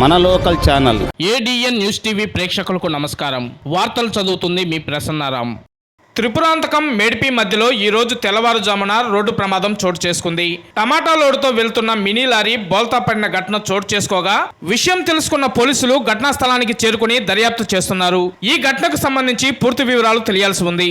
మన local channel. ADN news TV ప్రేక్షకులకు నమస్కారం. వార్తలు చదువుతుంది మీ ప్రసన్నారాం. త్రిపురాంతకం మేడిపి మధ్యలో ఈరోజు తెల్లవారుజామున రోడ్డు ప్రమాదం చోటు చేసుకుంది. టమాటా లోడుతో వెళ్తున్న మినీ లారీ బోల్తా పడిన ఘటన చోటు చేసుకోగా విషయం తెలుసుకున్న పోలీసులు ఘటనా స్థలానికి చేరుకుని దర్యాప్తు చేస్తున్నారు. ఈ ఘటనకు సంబంధించి పూర్తి వివరాలు తెలియాల్సి ఉంది.